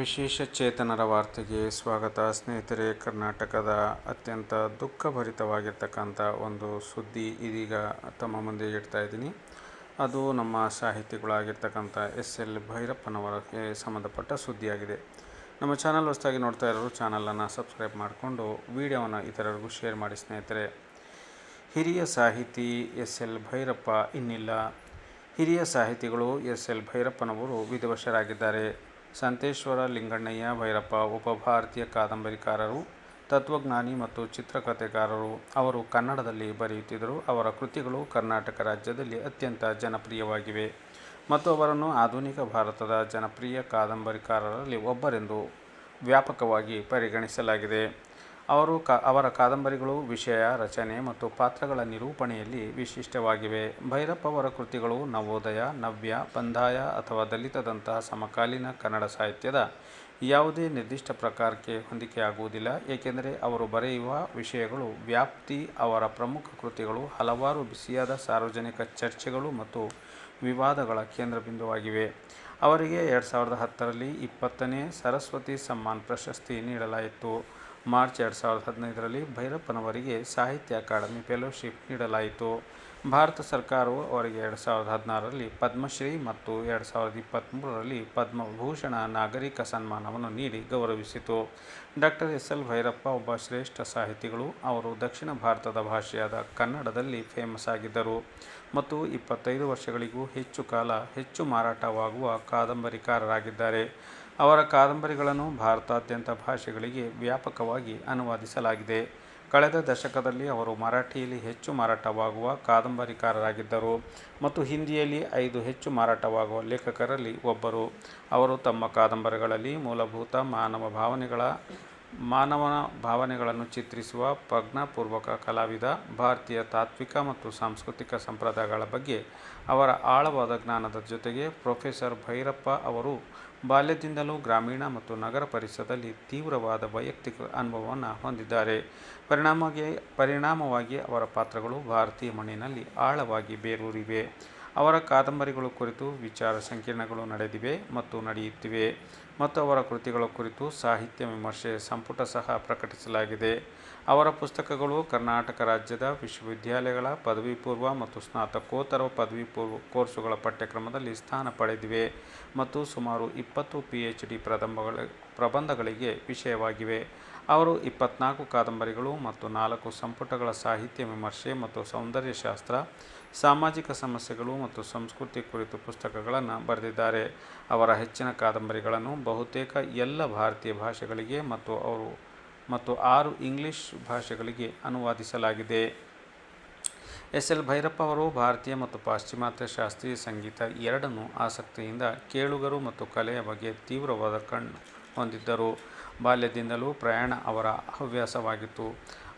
ವಿಶೇಷ ಚೇತನರ ವಾರ್ತೆಗೆ ಸ್ವಾಗತ. ಸ್ನೇಹಿತರೆ, ಕರ್ನಾಟಕದ ಅತ್ಯಂತ ದುಃಖಭರಿತವಾಗಿರ್ತಕ್ಕಂಥ ಒಂದು ಸುದ್ದಿ ಇದೀಗ ತಮ್ಮ ಮುಂದೆ ಇಡ್ತಾ ಇದ್ದೀನಿ. ಅದು ನಮ್ಮ ಸಾಹಿತಿಗಳಾಗಿರ್ತಕ್ಕಂಥ ಎಸ್ ಎಲ್ ಭೈರಪ್ಪನವರಿಗೆ ಸಂಬಂಧಪಟ್ಟ ಸುದ್ದಿಯಾಗಿದೆ. ನಮ್ಮ ಚಾನಲ್ ಹೊಸದಾಗಿ ನೋಡ್ತಾ ಇರೋರು, ಚಾನಲನ್ನು ಸಬ್ಸ್ಕ್ರೈಬ್ ಮಾಡಿಕೊಂಡು, ವಿಡಿಯೋವನ್ನು ಇತರರಿಗೂ ಶೇರ್ ಮಾಡಿ ಸ್ನೇಹಿತರೆ. ಹಿರಿಯ ಸಾಹಿತಿ ಎಸ್ ಎಲ್ ಭೈರಪ್ಪ ಇನ್ನಿಲ್ಲ. ಹಿರಿಯ ಸಾಹಿತಿಗಳು ಎಸ್ ಎಲ್ ಭೈರಪ್ಪನವರು ವಿಧಿವಶರಾಗಿದ್ದಾರೆ. ಸಂತೇಶ್ವರ ಲಿಂಗಣ್ಣಯ್ಯ ಭೈರಪ್ಪ ಒಬ್ಬ ಭಾರತೀಯ ಕಾದಂಬರಿಕಾರರು, ತತ್ವಜ್ಞಾನಿ ಮತ್ತು ಚಿತ್ರಕಥೆಗಾರರು. ಅವರು ಕನ್ನಡದಲ್ಲಿ ಬರೆಯುತ್ತಿದ್ದರು. ಅವರ ಕೃತಿಗಳು ಕರ್ನಾಟಕ ರಾಜ್ಯದಲ್ಲಿ ಅತ್ಯಂತ ಜನಪ್ರಿಯವಾಗಿವೆ ಮತ್ತು ಅವರನ್ನು ಆಧುನಿಕ ಭಾರತದ ಜನಪ್ರಿಯ ಕಾದಂಬರಿಕಾರರಲ್ಲಿ ಒಬ್ಬರೆಂದು ವ್ಯಾಪಕವಾಗಿ ಪರಿಗಣಿಸಲಾಗಿದೆ. ಅವರು ಕ, ಅವರ ಕಾದಂಬರಿಗಳು, ವಿಷಯ, ರಚನೆ ಮತ್ತು ಪಾತ್ರಗಳ ನಿರೂಪಣೆಯಲ್ಲಿ ವಿಶಿಷ್ಟವಾಗಿವೆ. ಭೈರಪ್ಪ ಅವರ ಕೃತಿಗಳು ನವೋದಯ, ನವ್ಯ ಬಂದಾಯ ಅಥವಾ ದಲಿತದಂತಹ ಸಮಕಾಲೀನ ಕನ್ನಡ ಸಾಹಿತ್ಯದ ಯಾವುದೇ ನಿರ್ದಿಷ್ಟ ಪ್ರಕಾರಕ್ಕೆ ಹೊಂದಿಕೆಯಾಗುವುದಿಲ್ಲ. ಏಕೆಂದರೆ ಅವರು ಬರೆಯುವ ವಿಷಯಗಳು, ವ್ಯಾಪ್ತಿ, ಅವರ ಪ್ರಮುಖ ಕೃತಿಗಳು, ಹಲವಾರು ಬಿಸಿಯಾದ ಸಾರ್ವಜನಿಕ ಚರ್ಚೆಗಳು ಮತ್ತು ವಿವಾದಗಳ ಕೇಂದ್ರಬಿಂದುವಾಗಿವೆ. ಅವರಿಗೆ ಎರಡು ಸಾವಿರದ ಹತ್ತರಲ್ಲಿ ಇಪ್ಪತ್ತನೇ ಸರಸ್ವತಿ ಸಮ್ಮಾನ್ ಪ್ರಶಸ್ತಿ ನೀಡಲಾಯಿತು. ಮಾರ್ಚ್ ಎರಡು ಸಾವಿರದ ಹದಿನೈದರಲ್ಲಿ ಭೈರಪ್ಪನವರಿಗೆ ಸಾಹಿತ್ಯ ಅಕಾಡೆಮಿ ಫೆಲೋಶಿಪ್ ನೀಡಲಾಯಿತು. ಭಾರತ ಸರ್ಕಾರವು ಅವರಿಗೆ ಎರಡು ಸಾವಿರದ ಹದಿನಾರರಲ್ಲಿ ಪದ್ಮಶ್ರೀ ಮತ್ತು ಎರಡು ಸಾವಿರದ ಇಪ್ಪತ್ತ್ಮೂರರಲ್ಲಿ ಪದ್ಮಭೂಷಣ ನಾಗರಿಕ ಸನ್ಮಾನವನ್ನು ನೀಡಿ ಗೌರವಿಸಿತು. ಡಾಕ್ಟರ್ ಎಸ್ ಎಲ್ ಭೈರಪ್ಪ ಒಬ್ಬ ಶ್ರೇಷ್ಠ ಸಾಹಿತಿಗಳು. ಅವರು ದಕ್ಷಿಣ ಭಾರತದ ಭಾಷೆಯಾದ ಕನ್ನಡದಲ್ಲಿ ಫೇಮಸ್ ಆಗಿದ್ದರು. ಮತ್ತು ಇಪ್ಪತ್ತೈದು ವರ್ಷಗಳಿಗೂ ಹೆಚ್ಚು ಕಾಲ ಹೆಚ್ಚು ಮಾರಾಟವಾಗುವ ಕಾದಂಬರಿಕಾರರಾಗಿದ್ದಾರೆ. ಅವರ ಕಾದಂಬರಿಗಳನ್ನು ಭಾರತಾದ್ಯಂತ ಭಾಷೆಗಳಿಗೆ ವ್ಯಾಪಕವಾಗಿ ಅನುವಾದಿಸಲಾಗಿದೆ. ಕಳೆದ ದಶಕದಲ್ಲಿ ಅವರು ಮರಾಠಿಯಲ್ಲಿ ಹೆಚ್ಚು ಮಾರಾಟವಾಗುವ ಕಾದಂಬರಿಕಾರರಾಗಿದ್ದರು ಮತ್ತು ಹಿಂದಿಯಲ್ಲಿ ಐದು ಹೆಚ್ಚು ಮಾರಾಟವಾಗುವ ಲೇಖಕರಲ್ಲಿ ಒಬ್ಬರು. ಅವರು ತಮ್ಮ ಕಾದಂಬರಿಗಳಲ್ಲಿ ಮೂಲಭೂತ ಮಾನವ ಭಾವನೆಗಳ ಮಾನವನ ಭಾವನೆಗಳನ್ನು ಚಿತ್ರಿಸುವ ಪ್ರಜ್ಞಾಪೂರ್ವಕ ಕಲಾವಿದ, ಭಾರತೀಯ ತಾತ್ವಿಕ ಮತ್ತು ಸಾಂಸ್ಕೃತಿಕ ಸಂಪ್ರದಾಯಗಳ ಬಗ್ಗೆ ಅವರ ಆಳವಾದ ಜ್ಞಾನದ ಜೊತೆಗೆ ಪ್ರೊಫೆಸರ್ ಭೈರಪ್ಪ ಅವರು ಬಾಲ್ಯದಿಂದಲೂ ಗ್ರಾಮೀಣ ಮತ್ತು ನಗರ ಪರಿಸರದಲ್ಲಿ ತೀವ್ರವಾದ ವೈಯಕ್ತಿಕ ಅನುಭವವನ್ನು ಹೊಂದಿದ್ದಾರೆ. ಪರಿಣಾಮಗೆ ಪರಿಣಾಮವಾಗಿ ಅವರ ಪಾತ್ರಗಳು ಭಾರತೀಯ ಮಣ್ಣಿನಲ್ಲಿ ಆಳವಾಗಿ ಬೇರೂರಿವೆ. ಅವರ ಕಾದಂಬರಿಗಳ ಕುರಿತು ವಿಚಾರ ಸಂಕಿರಣಗಳು ನಡೆದಿವೆ ಮತ್ತು ನಡೆಯುತ್ತಿವೆ ಮತ್ತು ಅವರ ಕೃತಿಗಳ ಕುರಿತು ಸಾಹಿತ್ಯ ವಿಮರ್ಶೆ ಸಂಪುಟ ಸಹ ಪ್ರಕಟಿಸಲಾಗಿದೆ. ಅವರ ಪುಸ್ತಕಗಳು ಕರ್ನಾಟಕ ರಾಜ್ಯದ ವಿಶ್ವವಿದ್ಯಾಲಯಗಳ ಪದವಿ ಪೂರ್ವ ಮತ್ತು ಸ್ನಾತಕೋತ್ತರ ಪದವಿ ಪೂರ್ವ ಕೋರ್ಸುಗಳ ಪಠ್ಯಕ್ರಮದಲ್ಲಿ ಸ್ಥಾನ ಪಡೆದಿವೆ ಮತ್ತು ಸುಮಾರು ಇಪ್ಪತ್ತು ಪಿ ಎಚ್ ಡಿ ಪ್ರಬಂಧಗಳ ಪ್ರಬಂಧಗಳಿಗೆ ವಿಷಯವಾಗಿವೆ. ಅವರು ಇಪ್ಪತ್ನಾಲ್ಕು ಕಾದಂಬರಿಗಳು ಮತ್ತು ನಾಲ್ಕು ಸಂಪುಟಗಳ ಸಾಹಿತ್ಯ ವಿಮರ್ಶೆ ಮತ್ತು ಸೌಂದರ್ಯಶಾಸ್ತ್ರ ಸಾಮಾಜಿಕ ಸಮಸ್ಯೆಗಳು ಮತ್ತು ಸಂಸ್ಕೃತಿ ಕುರಿತು ಪುಸ್ತಕಗಳನ್ನು ಬರೆದಿದ್ದಾರೆ. ಅವರ ಹೆಚ್ಚಿನ ಕಾದಂಬರಿಗಳನ್ನು ಬಹುತೇಕ ಎಲ್ಲ ಭಾರತೀಯ ಭಾಷೆಗಳಿಗೆ ಮತ್ತು ಅವರು ಮತ್ತು ಆರು ಇಂಗ್ಲಿಷ್ ಭಾಷೆಗಳಿಗೆ ಅನುವಾದಿಸಲಾಗಿದೆ. ಎಸ್. ಎಲ್. ಭೈರಪ್ಪ ಅವರು ಭಾರತೀಯ ಮತ್ತು ಪಾಶ್ಚಿಮಾತ್ಯ ಶಾಸ್ತ್ರೀಯ ಸಂಗೀತ ಎರಡನ್ನೂ ಆಸಕ್ತಿಯಿಂದ ಕೇಳುಗರು ಮತ್ತು ಕಲೆಯ ಬಗ್ಗೆ ತೀವ್ರವಾದ ಕಣ್ ಹೊಂದಿದ್ದರು. ಬಾಲ್ಯದಿಂದಲೂ ಪ್ರಯಾಣ ಅವರ ಹವ್ಯಾಸವಾಗಿತ್ತು.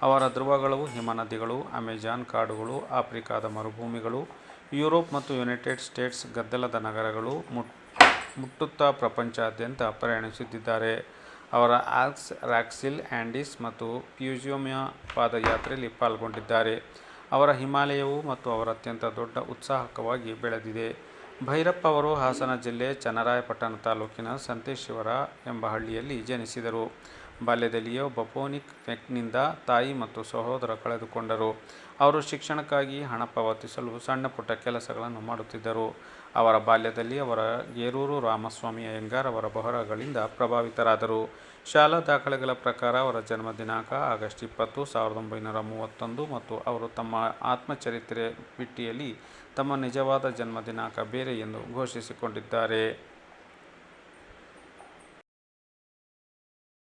ಅವರ ಧ್ರುವಗಳು, ಹಿಮನದಿಗಳು, ಅಮೆಜಾನ್ ಕಾಡುಗಳು, ಆಫ್ರಿಕಾದ ಮರುಭೂಮಿಗಳು, ಯುರೋಪ್ ಮತ್ತು ಯುನೈಟೆಡ್ ಸ್ಟೇಟ್ಸ್ ಗದ್ದಲದ ನಗರಗಳು ಮುಟ್, ಮುಟ್ಟುತ್ತಾ ಪ್ರಪಂಚಾದ್ಯಂತ ಪ್ರಯಾಣಿಸುತ್ತಿದ್ದಾರೆ. ಅವರ ಆಲ್ಕ್ಸ್ ರಾಕ್ಸಿಲ್ ಆ್ಯಂಡಿಸ್ ಮತ್ತು ಪ್ಯೂಜಿಯೋಮಿಯಾ ಪಾದಯಾತ್ರೆಯಲ್ಲಿ ಪಾಲ್ಗೊಂಡಿದ್ದಾರೆ. ಅವರ ಹಿಮಾಲಯವು ಮತ್ತು ಅವರ ಅತ್ಯಂತ ದೊಡ್ಡ ಉತ್ಸಾಹಕವಾಗಿ ಬೆಳೆದಿದೆ. ಭೈರಪ್ಪ ಅವರು ಹಾಸನ ಜಿಲ್ಲೆ ಚನ್ನರಾಯಪಟ್ಟಣ ತಾಲೂಕಿನ ಸಂತೇಶ್ವರ ಎಂಬ ಹಳ್ಳಿಯಲ್ಲಿ ಜನಿಸಿದರು. ಬಾಲ್ಯದಲ್ಲಿಯೇ ಒಬ್ಬ ಫೋನಿಕ್ ಫೆಕ್ನಿಂದ ತಾಯಿ ಮತ್ತು ಸಹೋದರ ಕಳೆದುಕೊಂಡರು. ಅವರು ಶಿಕ್ಷಣಕ್ಕಾಗಿ ಹಣ ಪಾವತಿಸಲು ಸಣ್ಣ ಪುಟ್ಟ ಕೆಲಸಗಳನ್ನು ಮಾಡುತ್ತಿದ್ದರು. ಅವರ ಬಾಲ್ಯದಲ್ಲಿ ಅವರ ಗೇರೂರು ರಾಮಸ್ವಾಮಿ ಅಯ್ಯಂಗಾರ್ ಅವರ ಬರಹಗಳಿಂದ ಪ್ರಭಾವಿತರಾದರು. ಶಾಲಾ ದಾಖಲೆಗಳ ಪ್ರಕಾರ ಅವರ ಜನ್ಮ ದಿನಾಂಕ ಆಗಸ್ಟ್ ಇಪ್ಪತ್ತು, ಸಾವಿರದ ಒಂಬೈನೂರ ಮೂವತ್ತೊಂದು ಮತ್ತು ಅವರು ತಮ್ಮ ಆತ್ಮಚರಿತ್ರೆ ಬಿಟ್ಟಿಯಲ್ಲಿ ತಮ್ಮ ನಿಜವಾದ ಜನ್ಮ ದಿನಾಂಕ ಬೇರೆ ಎಂದು ಘೋಷಿಸಿಕೊಂಡಿದ್ದಾರೆ.